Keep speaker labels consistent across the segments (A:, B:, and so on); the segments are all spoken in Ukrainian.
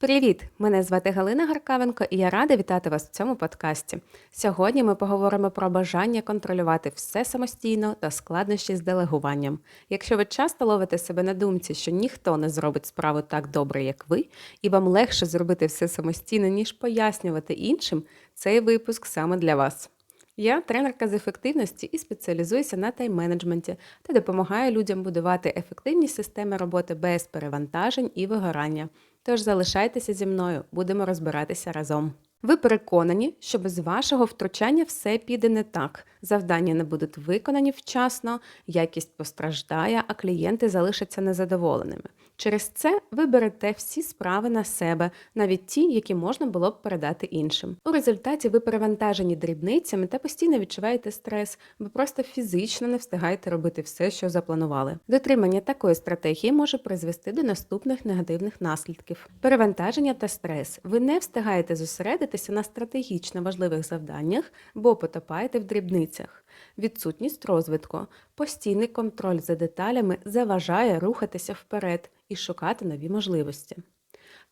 A: Привіт! Мене звати Галина Гаркавенко і я рада вітати вас в цьому подкасті. Сьогодні ми поговоримо про бажання контролювати все самостійно та складнощі з делегуванням. Якщо ви часто ловите себе на думці, що ніхто не зробить справу так добре, як ви, і вам легше зробити все самостійно, ніж пояснювати іншим, цей випуск саме для вас. Я тренерка з ефективності і спеціалізуюся на тайм-менеджменті та допомагаю людям будувати ефективні системи роботи без перевантажень і вигорання. Тож залишайтеся зі мною, будемо розбиратися разом. Ви переконані, що без вашого втручання все піде не так. Завдання не будуть виконані вчасно, якість постраждає, а клієнти залишаться незадоволеними. Через це ви берете всі справи на себе, навіть ті, які можна було б передати іншим. У результаті ви перевантажені дрібницями та постійно відчуваєте стрес, ви просто фізично не встигаєте робити все, що запланували. Дотримання такої стратегії може призвести до наступних негативних наслідків: перевантаження та стрес. Ви не встигаєте зосередитися на стратегічно важливих завданнях, бо потопаєте в дрібницях. Відсутність розвитку, постійний контроль за деталями заважає рухатися вперед і шукати нові можливості.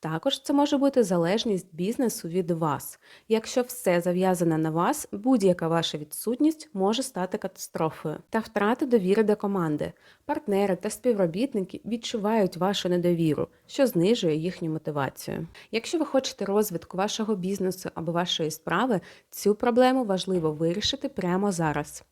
A: Також це може бути залежність бізнесу від вас. Якщо все зав'язане на вас, будь-яка ваша відсутність може стати катастрофою та втрата довіри до команди. Партнери та співробітники відчувають вашу недовіру, що знижує їхню мотивацію. Якщо ви хочете розвитку вашого бізнесу або вашої справи, цю проблему важливо вирішити прямо зараз.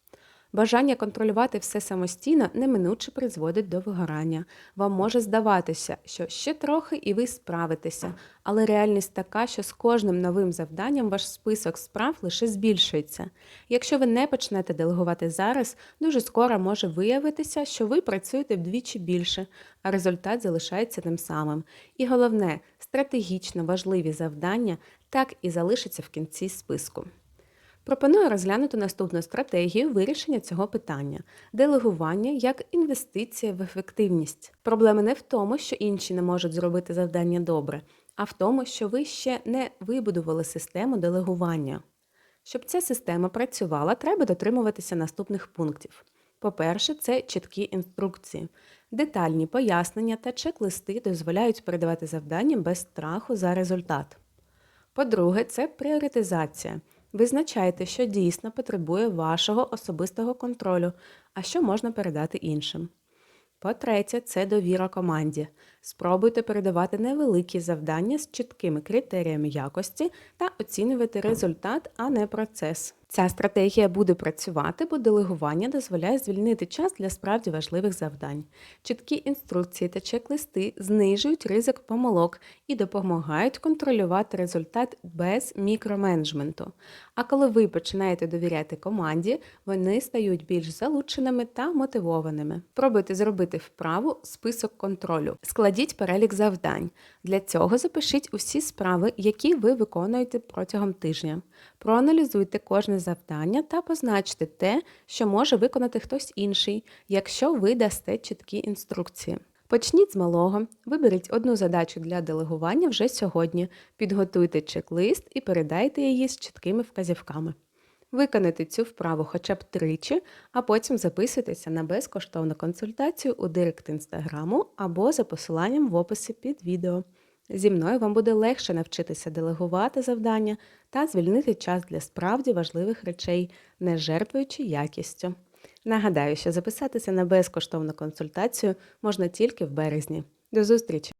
A: Бажання контролювати все самостійно неминуче призводить до вигорання. Вам може здаватися, що ще трохи і ви справитеся, але реальність така, що з кожним новим завданням ваш список справ лише збільшується. Якщо ви не почнете делегувати зараз, дуже скоро може виявитися, що ви працюєте вдвічі більше, а результат залишається тим самим. І головне, стратегічно важливі завдання так і залишаться в кінці списку. Пропоную розглянути наступну стратегію вирішення цього питання делегування як інвестиція в ефективність. Проблема не в тому, що інші не можуть зробити завдання добре, а в тому, що ви ще не вибудували систему делегування. Щоб ця система працювала, треба дотримуватися наступних пунктів. По-перше, це чіткі інструкції. Детальні пояснення та чек-листи дозволяють передавати завдання без страху за результат. По-друге, це пріоритизація. Визначайте, що дійсно потребує вашого особистого контролю, а що можна передати іншим. По-третє, це довіра команді. Спробуйте передавати невеликі завдання з чіткими критеріями якості та оцінювати результат, а не процес. Ця стратегія буде працювати, бо делегування дозволяє звільнити час для справді важливих завдань. Чіткі інструкції та чек-листи знижують ризик помилок і допомагають контролювати результат без мікроменеджменту. А коли ви починаєте довіряти команді, вони стають більш залученими та мотивованими. Пробуйте зробити вправу список контролю. Складіть перелік завдань. Для цього запишіть усі справи, які ви виконуєте протягом тижня. Проаналізуйте кожне завдання та позначте те, що може виконати хтось інший, якщо ви дасте чіткі інструкції. Почніть з малого, виберіть одну задачу для делегування вже сьогодні, підготуйте чек-лист і передайте її з чіткими вказівками. Виконайте цю вправу хоча б тричі, а потім записуйтеся на безкоштовну консультацію у директ інстаграму або за посиланням в описі під відео. Зі мною вам буде легше навчитися делегувати завдання та звільнити час для справді важливих речей, не жертвуючи якістю. Нагадаю, що записатися на безкоштовну консультацію можна тільки в березні. До зустрічі!